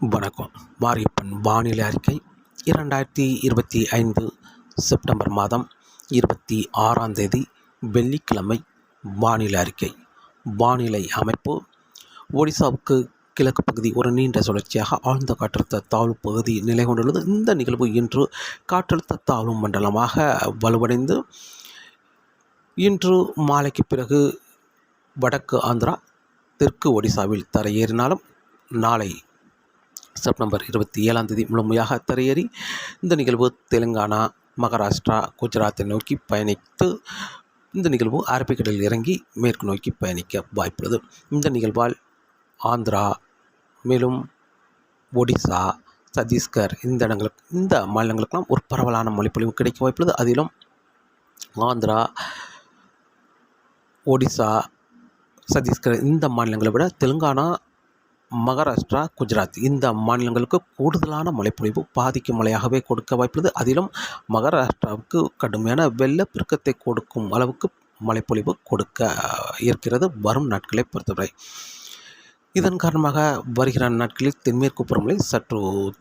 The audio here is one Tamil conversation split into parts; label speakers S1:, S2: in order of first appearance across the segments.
S1: வணக்கம். மாரியப்பன் வானிலை அறிக்கை. இரண்டாயிரத்தி இருபத்தி ஐந்து செப்டம்பர் மாதம் இருபத்தி ஆறாம் தேதி வெள்ளிக்கிழமை வானிலை அறிக்கை. வானிலை அமைப்பு. ஒடிசாவுக்கு கிழக்கு பகுதி ஒரு நீண்ட சுழற்சியாக ஆழ்ந்த காற்றழுத்த தாழ்வு பகுதி நிலை கொண்டுள்ளது. இந்த நிகழ்வு இன்று காற்றழுத்த தாழ்வு மண்டலமாக வலுவடைந்து இன்று மாலைக்கு பிறகு வடக்கு ஆந்திரா தெற்கு ஒடிசாவில் தரையேறினாலும் நாளை செப்டம்பர் இருபத்தி ஏழாம் தேதி முழுமையாக தரையேறி இந்த நிகழ்வு தெலுங்கானா மகாராஷ்டிரா குஜராத்தை நோக்கி பயணித்து இந்த நிகழ்வு அரபிக்கடலில் இறங்கி மேற்கு நோக்கி பயணிக்க வாய்ப்புள்ளது. இந்த நிகழ்வால் ஆந்திரா மேலும் ஒடிசா சத்தீஸ்கர் இந்த இடங்களுக்கு இந்த மாநிலங்களுக்கெல்லாம் ஒரு பரவலான மொழிப்பொழிவு கிடைக்க வாய்ப்புள்ளது. அதிலும் ஆந்திரா ஒடிசா சத்தீஸ்கர் இந்த மாநிலங்களை விட தெலுங்கானா மகாராஷ்டிரா குஜராத். இந்த மாநிலங்களுக்கு கூடுதலான மழைப்பொழிவு பாதிக்கும் மழையாகவே கொடுக்க வாய்ப்புள்ளது. அதிலும் மகாராஷ்டிராவுக்கு கடுமையான வெள்ளப்பெருக்கத்தை கொடுக்கும் அளவுக்கு மழைப்பொழிவு கொடுக்க இருக்கிறது வரும் நாட்களை பொறுத்தவரை. இதன் காரணமாக வருகிற நாட்களில் தென்மேற்கு பருவமழை சற்று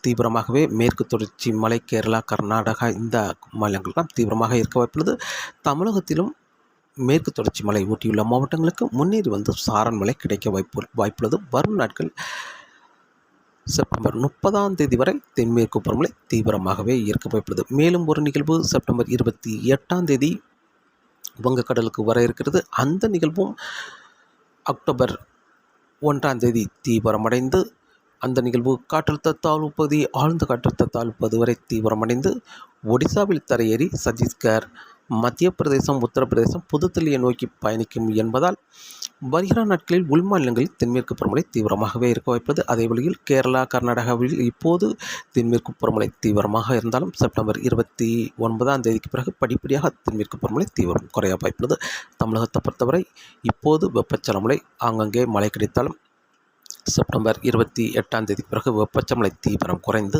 S1: தீவிரமாகவே மேற்கு தொடர்ச்சி மலை கேரளா கர்நாடகா இந்த மாநிலங்கள்லாம் தீவிரமாக இருக்க வாய்ப்புள்ளது. தமிழகத்திலும் மேற்கு தொடர்ச்சி மலை ஊட்டியுள்ள மாவட்டங்களுக்கு முன்னேறி வந்து சாரல் மழை கிடைக்க வாய்ப்பு வாய்ப்புள்ளது. வரும் நாட்கள் செப்டம்பர் முப்பதாம் தேதி வரை தென்மேற்கு பருவமழை தீவிரமாகவே இருக்க வாய்ப்புள்ளது. மேலும் ஒரு நிகழ்வு செப்டம்பர் இருபத்தி எட்டாம் தேதி வங்கக்கடலுக்கு வர இருக்கிறது. அந்த நிகழ்வும் அக்டோபர் ஒன்றாம் தேதி தீவிரமடைந்து அந்த நிகழ்வு காற்றழுத்த தாழ்வு பகுதி ஆழ்ந்த காற்றழுத்த தாழ்வு பகுதி வரை தீவிரமடைந்து ஒடிசாவில் தரையேறி சத்தீஸ்கர் மத்திய பிரதேசம் உத்தரப்பிரதேசம் புதுதில்லியை நோக்கி பயணிக்கும் என்பதால் வருகிற நாட்களில் உள் மாநிலங்களில் தென்மேற்கு பருவமழை தீவிரமாகவே இருக்க வாய்ப்பது அதே வழியில் கேரளா கர்நாடகாவில் இப்போது தென்மேற்கு பருவமழை தீவிரமாக இருந்தாலும் செப்டம்பர் இருபத்தி ஒன்பதாம் தேதிக்கு பிறகு படிப்படியாக தென்மேற்கு பருவமழை தீவிரம் குறைய வாய்ப்புள்ளது. தமிழகத்தை பொறுத்தவரை இப்போது வெப்பச்சலமலை ஆங்கங்கே மழை கிடைத்தாலும் செப்டம்பர் இருபத்தி எட்டாம் தேதிக்கு பிறகு வெப்பச்சமலை தீவிரம் குறைந்து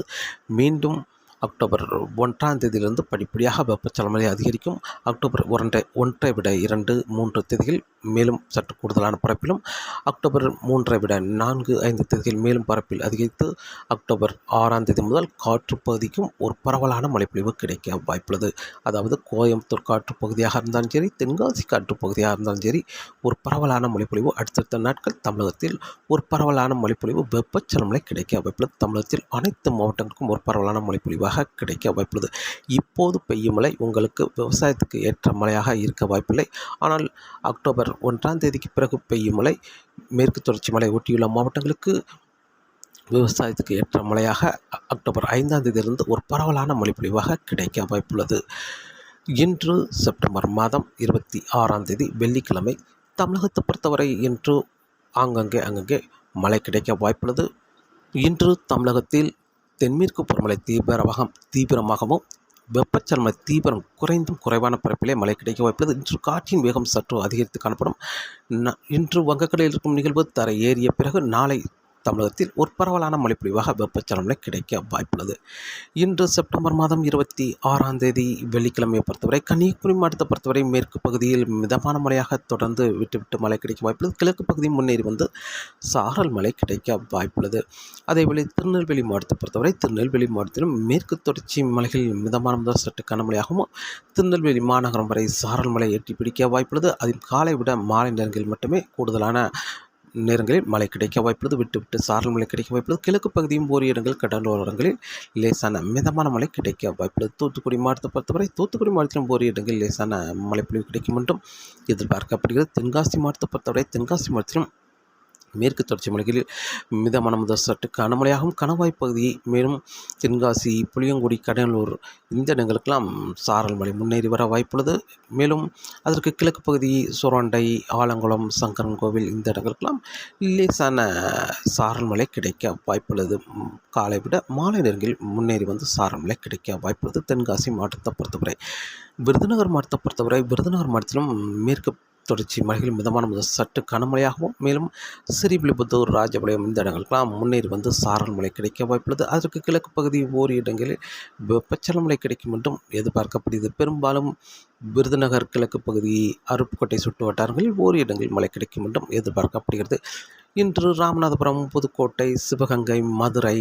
S1: மீண்டும் அக்டோபர் ஒன்றாம் தேதியிலிருந்து படிப்படியாக வெப்பச்சலமலை அதிகரிக்கும். அக்டோபர் ஒன்றை ஒன்றை விட இரண்டு மூன்று தேதிகள் மேலும் சற்று கூடுதலான பரப்பிலும். அக்டோபர் மூன்றை விட நான்கு ஐந்து தேதிகள் மேலும் பரப்பில் அதிகரித்து அக்டோபர் ஆறாம் தேதி முதல் காற்று பகுதிக்கும் ஒரு பரவலான மழைப்பொழிவு கிடைக்க வாய்ப்புள்ளது. அதாவது கோயம்புத்தூர் காற்று பகுதியாக இருந்தாலும் சரி தென்காசி காற்று பகுதியாக இருந்தாலும் சரி ஒரு பரவலான மழைப்பொழிவு அடுத்தடுத்த நாட்கள் தமிழகத்தில் ஒரு பரவலான மழைப்பொழிவு வெப்பச்சலமலை கிடைக்க வாய்ப்புள்ளது. தமிழகத்தில் அனைத்து மாவட்டங்களுக்கும் ஒரு பரவலான மழைப்பொழிவு மழைப்பொழிவாக கிடைக்க வாய்ப்புள்ளது. இப்போது பெய்யும் மழை உங்களுக்கு விவசாயத்துக்கு ஏற்ற மழையாக இருக்க வாய்ப்பில்லை. ஆனால் அக்டோபர் ஒன்றாம் தேதிக்கு பிறகு பெய்யும் மழை மேற்கு தொடர்ச்சி மலை ஒட்டியுள்ள மாவட்டங்களுக்கு விவசாயத்துக்கு ஏற்ற மழையாக அக்டோபர் ஐந்தாம் தேதியிலிருந்து ஒரு பரவலான மழைப்பொழிவாக கிடைக்க வாய்ப்புள்ளது. இன்று செப்டம்பர் மாதம் இருபத்தி ஆறாம் தேதி வெள்ளிக்கிழமை தமிழகத்தை பொறுத்தவரை இன்று ஆங்கங்கே அங்கங்கே மழை கிடைக்க வாய்ப்புள்ளது. இன்று தமிழகத்தில் தென்மேற்கு பருவமழை தீவிரமாக தீவிரமாகவும் வெப்பச்சலன தீவிரம் குறைந்தும் குறைவான பரப்பிலே மழை கிடைக்க வாய்ப்புள்ளது. இன்று காற்றின் வேகம் சற்று அதிகரித்து காணப்படும். இன்று வங்கக்கடலில் இருக்கும் நிகழ்வு தரை ஏறிய பிறகு நாளை தமிழகத்தில் ஒரு பரவலான மழைப்பொழிவாக வெப்பச்சலனம் கிடைக்க வாய்ப்புள்ளது. இன்று செப்டம்பர் மாதம் இருபத்தி ஆறாம் தேதி வெள்ளிக்கிழமையை பொறுத்தவரை கன்னியாகுமரி மாவட்டத்தை பொறுத்தவரை மேற்கு பகுதியில் மிதமான மழையாக தொடர்ந்து விட்டுவிட்டு மழை கிடைக்க வாய்ப்புள்ளது. கிழக்கு பகுதி முன்னேறி வந்து சாரல் மழை கிடைக்க வாய்ப்புள்ளது. அதேவேளை திருநெல்வேலி மாவட்டத்தை பொறுத்தவரை திருநெல்வேலி மாவட்டத்திலும் மேற்கு தொடர்ச்சி மலைகளில் மிதமான முதல் சற்று கனமழையாகவும் திருநெல்வேலி மாநகரம் வரை சாரல் மழை எட்டி பிடிக்க வாய்ப்புள்ளது. அதில் காலை விட மாலை நேரங்களில் மட்டுமே கூடுதலான நேரங்களில் மழை கிடைக்க வாய்ப்புள்ளது விட்டு விட்டு சாரல் மழை கிடைக்க வாய்ப்புள்ளது. கிழக்கு பகுதியும் ஓரிரு இடங்கள் கடலோரங்களில் லேசான மிதமான மழை கிடைக்க வாய்ப்புள்ளது. தூத்துக்குடி மாவட்டத்தை பொறுத்தவரை தூத்துக்குடி மாவட்டத்திலும் ஓரிரு இடங்களில் லேசான மழைப்பொழிவு கிடைக்கும் என்றும் எதிர்பார்க்கப்படுகிறது. தென்காசி மாவட்டத்தை பொறுத்தவரை தென்காசி மாவட்டத்திலும் மேற்கு தொடர்ச்சி மலைகளில் மிதமான முதல் சற்று கனமழையாகவும் கணவாய் பகுதி மேலும் தென்காசி புளியங்குடி கடலூர் இந்த இடங்களுக்கெல்லாம் சாரல் மழை முன்னேறி வர வாய்ப்புள்ளது. மேலும் அதற்கு கிழக்கு பகுதி சுரண்டை ஆலங்குளம் சங்கரன் கோவில் இந்த இடங்களுக்கெல்லாம் லேசான சாரல் மழை கிடைக்க வாய்ப்புள்ளது. காலை விட மாலை நேரங்களில் முன்னேறி வந்து சாரல் மழை கிடைக்க வாய்ப்புள்ளது. தென்காசி மாவட்டத்தை பொறுத்தவரை விருதுநகர் மாவட்டத்தை பொறுத்தவரை விருதுநகர் மாவட்டத்திலும் மேற்கு தொடர்ச்சி மழைகள் மிதமான முதல் சற்று கனமழையாகவும் மேலும் ஸ்ரீவில்லிபுத்தூர் ராஜபாளையம் இந்த இடங்களுக்கெல்லாம் முன்னேறி வந்து சாரல் மழை கிடைக்க வாய்ப்புள்ளது. அதற்கு கிழக்கு பகுதி ஓரி இடங்களில் வெப்பச்சல மழை கிடைக்கும் என்றும் எதிர்பார்க்கப்படுகிறது. பெரும்பாலும் விருதுநகர் கிழக்கு பகுதி அருப்புக்கோட்டை சுற்று வட்டாரங்களில் ஓரி இடங்களில் மழை கிடைக்கும் என்றும் எதிர்பார்க்கப்படுகிறது. இன்று ராமநாதபுரம் புதுக்கோட்டை சிவகங்கை மதுரை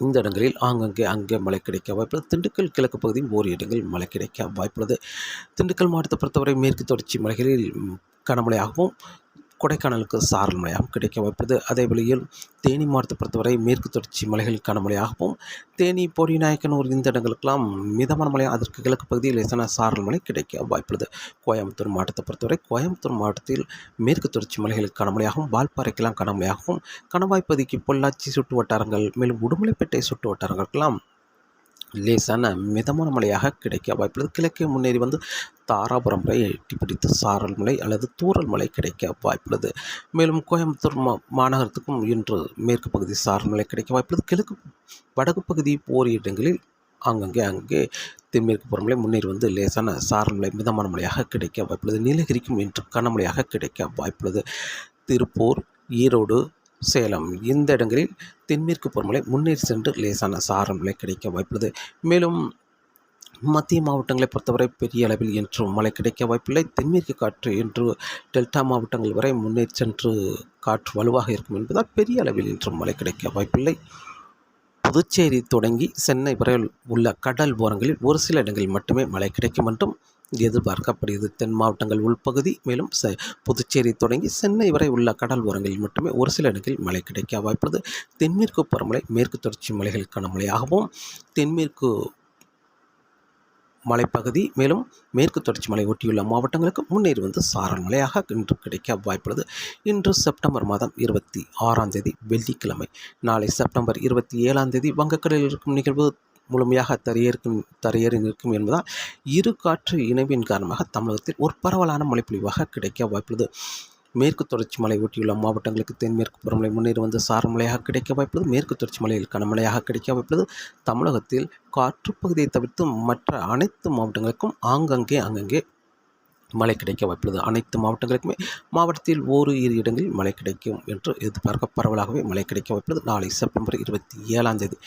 S1: இந்த இடங்களில் ஆங்கங்கே அங்கே மழை கிடைக்க வாய்ப்புள்ளது. திண்டுக்கல் கிழக்கு பகுதியும் ஓர் இடங்களில் மழை கிடைக்க வாய்ப்புள்ளது. திண்டுக்கல் மாவட்டத்தை பொறுத்தவரை மேற்கு தொடர்ச்சி மலைகளில் கனமழையாகவும் கொடைக்கானலுக்கு சாரல் மழையாகவும் கிடைக்க வாய்ப்புள்ளது அதே வழியில் தேனி மாவட்டத்தை பொறுத்தவரை மேற்கு தொடர்ச்சி மலைகளுக்கான கனமழையாகவும் தேனி பொடிநாயக்கனூர் இந்த இடங்களுக்கெல்லாம் மிதமான மழை அதற்கு கிழக்கு பகுதியில் லேசான சாரல் மழை கிடைக்க வாய்ப்புள்ளது. கோயம்புத்தூர் மாவட்டத்தை பொறுத்தவரை கோயம்புத்தூர் மாவட்டத்தில் மேற்கு தொடர்ச்சி மலைகளுக்கான மழையாகவும் வால்பாறைக்கெல்லாம் கனமழையாகவும் கணவாய்ப்பதிக்கு பொள்ளாச்சி சுற்று வட்டாரங்கள் மேலும் உடுமலைப்பேட்டை சுற்று வட்டாரங்களுக்கெல்லாம் லேசான மிதமான மழையாக கிடைக்க வாய்ப்புள்ளது. கிழக்கே முன்னேறி வந்து தாராபுரம் வரை எட்டி பிடித்து சாரல் மலை அல்லது தூறல் மலை கிடைக்க வாய்ப்புள்ளது. மேலும் கோயம்புத்தூர் மா மாநகரத்துக்கும் இன்று மேற்கு பகுதி சாரல் மலை கிடைக்க வாய்ப்புள்ளது. கிழக்கு வடக்கு பகுதி போர் இடங்களில் அங்கங்கே அங்கே தென்மேற்கு புறமலை முன்னேறி வந்து லேசான சாரல் மலை மிதமான மழையாக கிடைக்க வாய்ப்புள்ளது. நீலகிரிக்கும் இன்று கனமழையாக கிடைக்க வாய்ப்புள்ளது. திருப்பூர் ஈரோடு சேலம். இந்த இடங்களில் தென்மேற்கு பருவமழை முன்னேறி சென்று லேசான சாரம் மழை கிடைக்க வாய்ப்புள்ளது. மேலும் மத்திய மாவட்டங்களை பொறுத்தவரை பெரிய அளவில் இன்றும் மழை கிடைக்க வாய்ப்பில்லை. தென்மேற்கு காற்று இன்று டெல்டா மாவட்டங்கள் வரை முன்னேறி சென்று காற்று வலுவாக இருக்கும் என்பதால் பெரிய அளவில் இன்றும் மழை கிடைக்க வாய்ப்பில்லை. புதுச்சேரி தொடங்கி சென்னை வரை உள்ள கடல் ஓரங்களில் ஒரு சில இடங்களில் மட்டுமே மழை கிடைக்கும் என்றும் எதிர்பார்க்கப்படுகிறது. தென் மாவட்டங்கள் உள்பகுதி மேலும் புதுச்சேரி தொடங்கி சென்னை வரை உள்ள கடல் ஓரங்களில் மட்டுமே ஒரு சில இடங்களில் மழை கிடைக்க வாய்ப்புள்ளது. தென்மேற்கு பருவமழை மேற்கு தொடர்ச்சி மலைகளுக்கான மழையாகவும் தென்மேற்கு மலைப்பகுதி மேலும் மேற்கு தொடர்ச்சி மலை ஒட்டியுள்ள மாவட்டங்களுக்கு முன்னேறி வந்து சாரல் மழையாக இன்று கிடைக்க வாய்ப்புள்ளது. இன்று செப்டம்பர் மாதம் இருபத்தி ஆறாம் தேதி வெள்ளிக்கிழமை நாளை செப்டம்பர் இருபத்தி ஏழாம் தேதி வங்கக்கடலில் இருக்கும் நிகழ்வு முழுமையாக தரையேற்கும் தரையேறி நிற்கும் என்பதால் இரு காற்று இணைவின் காரணமாக தமிழகத்தில் ஒரு பரவலான மழைப்பொழிவாக கிடைக்க வாய்ப்புள்ளது. மேற்கு தொடர்ச்சி மலை ஒட்டியுள்ள மாவட்டங்களுக்கு தென்மேற்கு புறமலை முன்னேறி வந்து சாரமழையாக கிடைக்க வாய்ப்புள்ளது. மேற்கு தொடர்ச்சி மலையில் கனமழையாக கிடைக்க வாய்ப்புள்ளது. தமிழகத்தில் காற்று பகுதியை தவிர்த்து மற்ற அனைத்து மாவட்டங்களுக்கும் ஆங்கங்கே அங்கங்கே மழை கிடைக்க வாய்ப்புள்ளது. அனைத்து மாவட்டங்களுக்குமே மாவட்டத்தில் ஓரு இரு இடங்களில் மழை கிடைக்கும் என்று எதிர்பார்க்க பரவலாகவே மழை கிடைக்க வாய்ப்புள்ளது. நாளை செப்டம்பர் இருபத்தி ஏழாம் தேதி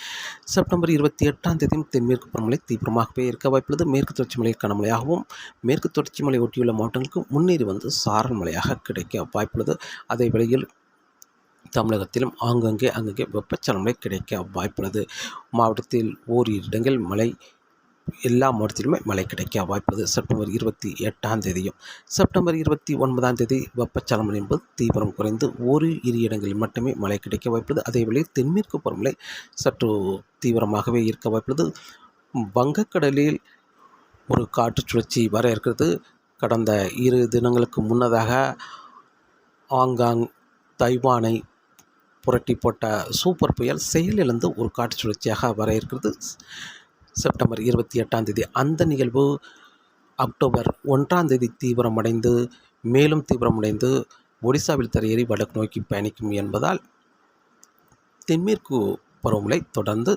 S1: செப்டம்பர் இருபத்தி எட்டாம் தேதியும் தென்மேற்கு பருவமழை தீவிரமாகவே இருக்க வாய்ப்புள்ளது. மேற்கு தொடர்ச்சி மலை கனமழையாகவும் மேற்கு தொடர்ச்சி மலை ஒட்டியுள்ள மாவட்டங்களுக்கு முன்னேறி வந்து சாரல் மழையாக கிடைக்க வாய்ப்புள்ளது. அதே வேளையில் தமிழகத்திலும் ஆங்கங்கே அங்கங்கே வெப்பச்சலமழை கிடைக்க வாய்ப்புள்ளது. மாவட்டத்தில் ஓரிரு இடங்கள் மழை எல்லா மாவட்டத்திலுமே மழை கிடைக்க வாய்ப்பது செப்டம்பர் இருபத்தி எட்டாம் தேதியும் செப்டம்பர் இருபத்தி ஒன்பதாம் தேதி வெப்பச்சலனம் என்பது தீவிரம் குறைந்து ஒரு இரு இடங்களில் மட்டுமே மழை கிடைக்க வாய்ப்புள்ளது. அதே தென்மேற்கு பருவமழை சற்று தீவிரமாகவே இருக்க வாய்ப்புள்ளது. வங்கக்கடலில் ஒரு காற்று சுழற்சி வர இருக்கிறது. கடந்த இரு தினங்களுக்கு முன்னதாக ஆங்காங் தைவானை புரட்டி போட்ட சூப்பர் புயல் செயலிழந்து ஒரு காற்று சுழற்சியாக வர இருக்கிறது. செப்டம்பர் இருபத்தி எட்டாம் தேதி. அந்த நிகழ்வு அக்டோபர் ஒன்றாம் தேதி தீவிரமடைந்து மேலும் தீவிரமடைந்து ஒடிசாவில் தரையேறி வடக்கு நோக்கி பயணிக்கும் என்பதால் தென்மேற்கு பருவமழை தொடர்ந்து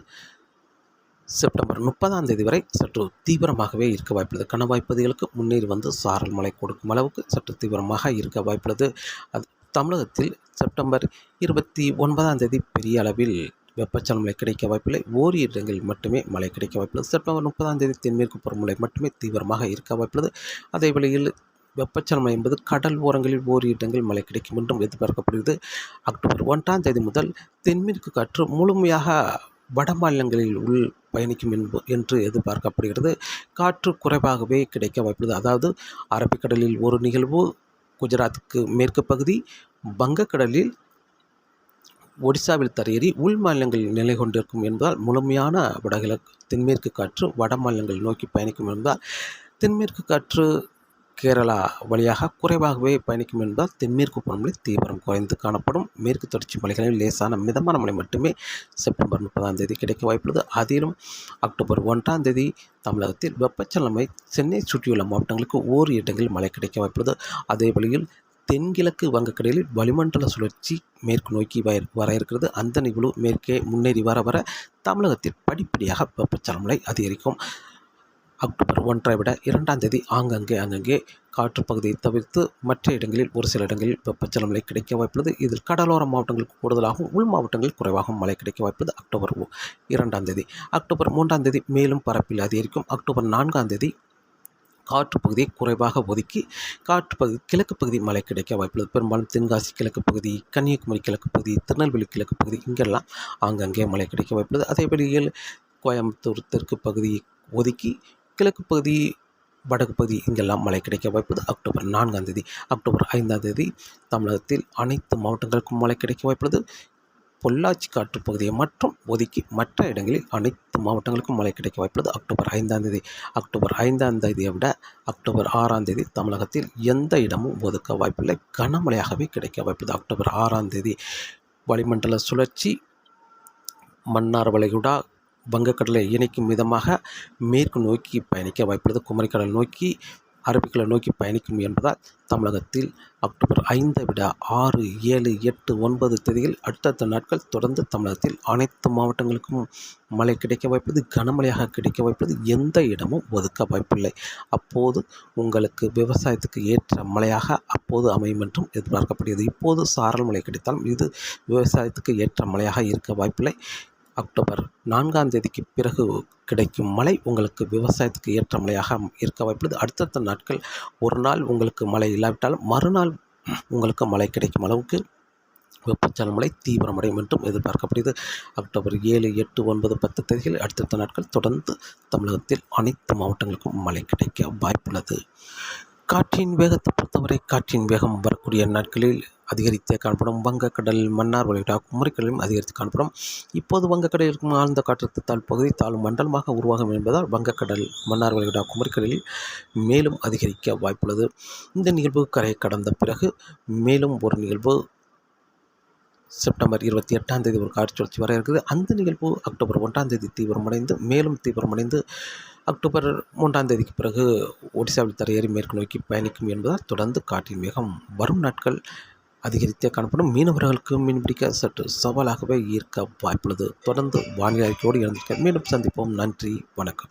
S1: செப்டம்பர் முப்பதாம் தேதி வரை சற்று தீவிரமாகவே இருக்க வாய்ப்புள்ளது. கன வாய்ப்பதிகளுக்கு முன்னேறி வந்து சாரல் மழை கொடுக்கும் அளவுக்கு சற்று தீவிரமாக இருக்க வாய்ப்புள்ளது. அது தமிழகத்தில் செப்டம்பர் இருபத்தி ஒன்பதாம் தேதி பெரிய அளவில் வெப்பச்சலன மழை கிடைக்க வாய்ப்பில்லை. ஓரிரு இடங்களில் மட்டுமே மழை கிடைக்க வாய்ப்புள்ளது. செப்டம்பர் முப்பதாம் தேதி தென்மேற்கு பருவமழை மட்டுமே தீவிரமாக இருக்க வாய்ப்புள்ளது. அதே வேளையில் வெப்பச்சலனம் என்பது கடல் ஓரங்களில் ஓரிரு இடங்களில் மழை கிடைக்கும் என்றும் எதிர்பார்க்கப்படுகிறது. அக்டோபர் ஒன்றாம் தேதி முதல் தென்மேற்கு காற்று முழுமையாக வட மாநிலங்களில் உள் பயணிக்கும் என்பு என்று எதிர்பார்க்கப்படுகிறது. காற்று குறைவாகவே கிடைக்க வாய்ப்புள்ளது. அதாவது அரபிக்கடலில் ஒரு நிகழ்வு குஜராத்துக்கு மேற்கு பகுதி வங்கக்கடலில் ஒடிசாவில் தரையேறி உள் மாநிலங்களில் நிலை கொண்டிருக்கும் என்பதால் முழுமையான வடகிழக்கு தென்மேற்கு காற்று வட மாநிலங்கள் நோக்கி பயணிக்கும் என்பதால் தென்மேற்கு காற்று கேரளா வழியாக குறைவாகவே பயணிக்கும் என்பதால் தென்மேற்கு பருவமழை தீவிரம் குறைந்து காணப்படும். மேற்கு தொடர்ச்சி மலைகளில் லேசான மிதமான மழை மட்டுமே செப்டம்பர் முப்பதாம் தேதி கிடைக்க வாய்ப்புள்ளது. அதிலும் அக்டோபர் ஒன்றாம் தேதி தமிழகத்தில் வெப்பச்சலமை சென்னை சுற்றியுள்ள மாவட்டங்களுக்கு ஓரிரு இடங்களில் மழை கிடைக்க வாய்ப்புள்ளது. அதே வழியில் தென்கிழக்கு வங்கக்கடலில் வளிமண்டல சுழற்சி மேற்கு நோக்கி வர வர இருக்கிறது. அந்த நிகழ்வு மேற்கே முன்னேறி வர வர தமிழகத்தில் படிப்படியாக வெப்பச்சலமலை அதிகரிக்கும். அக்டோபர் ஒன்றை விட இரண்டாம் தேதி ஆங்கங்கே அங்கங்கே காற்று பகுதியை தவிர்த்து மற்ற இடங்களில் ஒரு சில இடங்களில் வெப்பச்சலமலை கிடைக்க வாய்ப்புள்ளது. இதில் கடலோர மாவட்டங்களுக்கு கூடுதலாகவும் உள் மாவட்டங்களில் குறைவாகவும் மழை கிடைக்க வாய்ப்புள்ளது. அக்டோபர் இரண்டாம் தேதி. அக்டோபர் மூன்றாம் தேதி மேலும் பரப்பில் அதிகரிக்கும். அக்டோபர் நான்காம் தேதி காற்று பகுதியை குறைவாக ஒதுக்கி காற்று பகுதி கிழக்கு பகுதி மழை கிடைக்க வாய்ப்புள்ளது. பெரும்பாலும் தென்காசி கிழக்கு பகுதி கன்னியாகுமரி கிழக்கு பகுதி திருநெல்வேலி கிழக்கு பகுதி இங்கெல்லாம் ஆங்கங்கே மழை கிடைக்க வாய்ப்புள்ளது. அதே வழியில் கோயம்புத்தூர் தெற்கு பகுதி ஒதுக்கி கிழக்கு பகுதி வடக்கு பகுதி இங்கெல்லாம் மழை கிடைக்க வாய்ப்புள்ளது. அக்டோபர் நான்காம் தேதி அக்டோபர் ஐந்தாம் தேதி தமிழகத்தில் அனைத்து மாவட்டங்களுக்கும் மழை கிடைக்க வாய்ப்புள்ளது. பொள்ளாச்சி காற்று பகுதியை ஒதுக்கி மற்ற இடங்களில் அனைத்து மாவட்டங்களுக்கும் மழை கிடைக்க வாய்ப்புள்ளது. அக்டோபர் ஐந்தாம் தேதி அக்டோபர் ஐந்தாம் தேதியை விட அக்டோபர் ஆறாம் தேதி தமிழகத்தில் எந்த இடமும் ஒதுக்க வாய்ப்பில்லை. கனமழையாகவே கிடைக்க வாய்ப்புள்ளது. அக்டோபர் ஆறாம் தேதி வளிமண்டல சுழற்சி மன்னார் வளைகுடா வங்கக்கடலை இணைக்கும் விதமாக மேற்கு நோக்கி பயணிக்க வாய்ப்புள்ளது. குமரிக்கடல் நோக்கி அரபிக்கலை நோக்கி பயணிக்கும் என்பதால் தமிழகத்தில் அக்டோபர் ஐந்தை விட ஆறு ஏழு எட்டு ஒன்பது தேதியில் அடுத்தடுத்த நாட்கள் தொடர்ந்து தமிழகத்தில் அனைத்து மாவட்டங்களுக்கும் மழை கிடைக்க வாய்ப்பது கனமழையாக கிடைக்க வாய்ப்பது எந்த இடமும் ஒதுக்க வாய்ப்பில்லை. அப்போது உங்களுக்கு விவசாயத்துக்கு ஏற்ற மழையாக அப்போது அமையும் என்றும் எதிர்பார்க்கப்படுகிறது. இப்போது சாரல் மழை கிடைத்தாலும் இது விவசாயத்துக்கு ஏற்ற மழையாக இருக்க வாய்ப்பில்லை. அக்டோபர் நான்காம் தேதிக்கு பிறகு கிடைக்கும் மழை உங்களுக்கு விவசாயத்துக்கு ஏற்ற மழையாக இருக்க வாய்ப்புள்ளது. அடுத்தடுத்த நாட்கள் ஒரு நாள் உங்களுக்கு மழை இல்லாவிட்டாலும் மறுநாள் உங்களுக்கு மழை கிடைக்கும் அளவுக்கு வெப்பச்சல மழை தீவிரமடையும் என்றும் எதிர்பார்க்கப்படுகிறது. அக்டோபர் ஏழு எட்டு ஒன்பது பத்து தேதிகளில் அடுத்தடுத்த நாட்கள் தொடர்ந்து தமிழகத்தில் அனைத்து மாவட்டங்களுக்கும் மழை கிடைக்க வாய்ப்புள்ளது. காற்றின் வேகத்தை பொறுத்தவரை காற்றின் வேகம் வரக்கூடிய நாட்களில் அதிகரித்தே காணப்படும். வங்கக்கடல் மன்னார் வளைகுடா குமரிக்கடலும் அதிகரித்து காணப்படும். இப்போது வங்கக்கடலில் இருக்கும் ஆழ்ந்த காற்றழுத்த தாழ் பகுதி தாழும் மண்டலமாக உருவாகும் என்பதால் வங்கக்கடல் மன்னார் வளைகுடா குமரிக்கடலில் மேலும் அதிகரிக்க வாய்ப்புள்ளது. இந்த நிகழ்வு கரையை கடந்த பிறகு மேலும் ஒரு நிகழ்வு செப்டம்பர் இருபத்தி எட்டாம் தேதி ஒரு காற்று சுழற்சி வர இருக்குது அந்த நிகழ்வு அக்டோபர் ஒன்றாம் தேதி தீவிரமடைந்து மேலும் தீவிரமடைந்து அக்டோபர் மூன்றாம் தேதிக்கு பிறகு ஒடிசாவில் தரையேறி மேற்கு நோக்கி பயணிக்கும் என்பதால் தொடர்ந்து காற்றின் வேகம் வரும் நாட்கள் அதிகரித்தே காணப்படும். மீனவர்களுக்கு மீன்பிடிக்க சற்று சவாலாகவே ஈர்க்க வாய்ப்புள்ளது. தொடர்ந்து வானிலை அறிக்கையோடு இருந்திருக்க மீண்டும் சந்திப்போம். நன்றி. வணக்கம்.